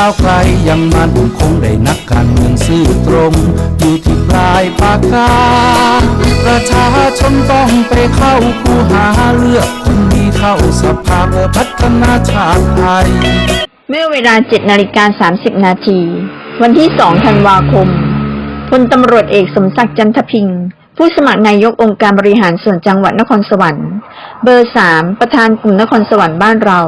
้าวไกลยังมันคงได้นักการเมืองซื่อตรง อยู่ที่ปลายปากกา ประชาชนต้องไปเข้าคูหาเลือกคนดีเข้าสภาเพื่อพัฒนาชาติไทย เมื่อเวลา7นาฬิกา30 นาที วันที่ 2 ธันวาคมพลตำรวจเอกสมศักดิ์จันทพิง ผู้สมัครนายกองค์การบริหารส่วนจังหวัดนครสวรรค์ เบอร์3ประธานกลุ่มนครสวรรค์บ้านเรา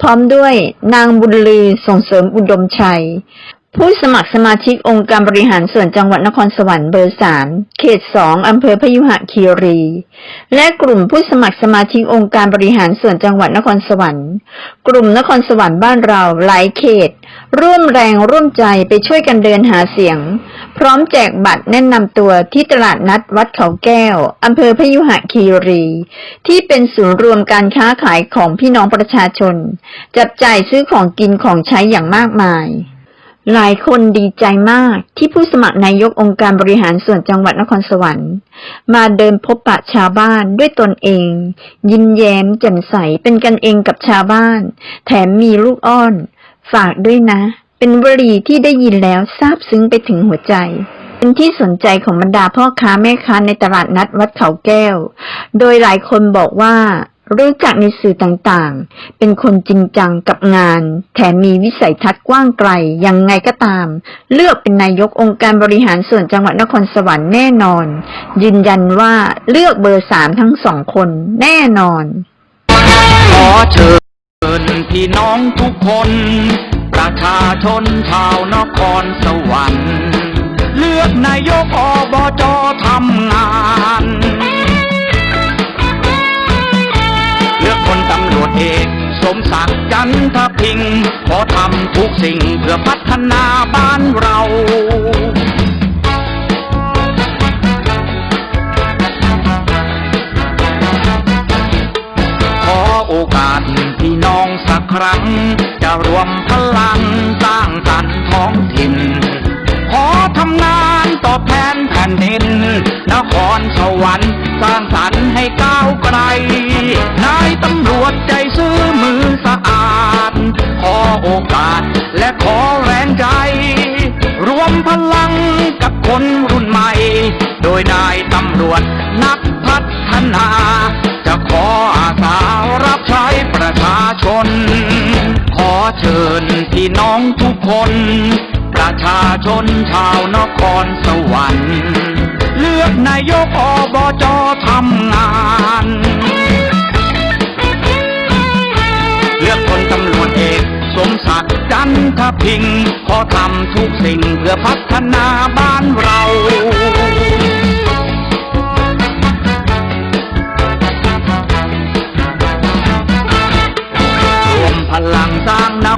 พร้อมด้วยนางบุญลือส่งเสริมอุดมชัย ผู้สมัครสมาชิกองค์การบริหารส่วนจังหวัดนครสวรรค์เบอร์3เขต2อำเภอพยุหคีรี และกลุ่มผู้สมัครสมาชิกองค์การบริหารส่วนจังหวัดนครสวรรค์ กลุ่มนครสวรรค์บ้านเราหลายเขต ร่วมแรงร่วมใจไปช่วยกันเดินหาเสียง พร้อมแจกบัตรแนะนำตัวที่ตลาดนัดวัดเขาแก้วอำเภอพยุหคีรี ที่เป็นศูนย์รวมการค้าขายของพี่น้องประชาชน จับจ่ายซื้อของกินของใช้อย่างมากมาย หลายคนดีใจมากที่ผู้สมัครนายกองค์การบริหารส่วนจังหวัดนครสวรรค์ มาเดินพบปะชาวบ้านด้วยตนเอง ยิ้มแย้มแจ่มใสเป็นกันเองกับชาวบ้าน แถมมีลูกอ้อน ฝากด้วยนะ เป็นวลีที่ได้ยินแล้วซาบซึ้งไปถึงหัวใจ เป็นที่สนใจของบรรดาพ่อค้าแม่ค้าในตลาดนัดวัดเขาแก้ว โดยหลายคนบอกว่ารู้จักในสื่อต่างๆ เป็นคนจริงจังกับงาน แถมมีวิสัยทัศน์กว้างไกล ยังไงก็ตาม เลือกเป็นนายกองค์การบริหารส่วนจังหวัดนครสวรรค์แน่นอน ยืนยันว่าเลือกเบอร์สามทั้งสองคนแน่นอน ขอเชิญพี่น้องทุกคน ประชาชนชาวนครสวรรค์ เลือกนายกอบจทำงาน เลือกคนตำรวจเอกสมศักดิ์จันทพิงค์ขอทำทุกสิ่งเพื่อพัฒนาบ้านเรา พี่น้องสักครั้ง จะรวมพลังสร้างสรรค์ท้องถิ่น ขอทำงานตอบแทนแผ่นดิน นครสวรรค์สร้างสรรค์ให้ก้าวไกล นายตำรวจใจซื้อมือสะอาด ขอโอกาสและขอแรงใจ รวมพลังกับคนรุ่นใหม่ โดยนายตำรวจ คน ประชาชนชาวนครสวรรค์ เลือกนายกอบจทำงาน เลือกคนตำรวจเอกสมศักดิ์จันทพิงค์ขอทำทุกสิ่งเพื่อพัฒนาบ้านเรา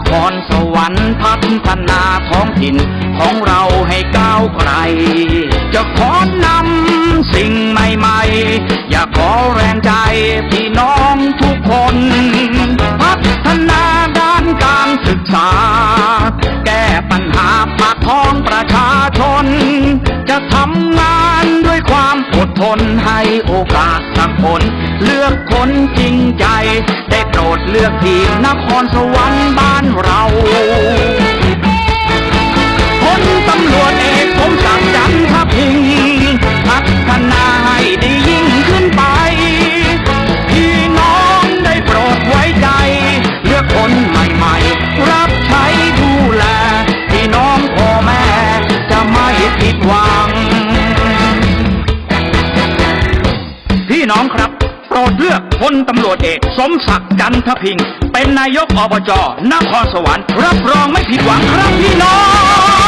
ครสวรรค์พัฒนาท้องถิ่นของเราให้ก้าวไกล จะขอนำสิ่งใหม่ๆ อยากขอแรงใจพี่น้องทุกคน โอกาสสักคน เลือกคนจริงใจ ได้โปรดเลือกทีมนครสวรรค์บ้านเรา ลตำรวจเอกสมศักดิ์จันทพิง เป็นนายกอบจนครสวรรค์รับรองไม่ผิดหวังครับพี่น้อง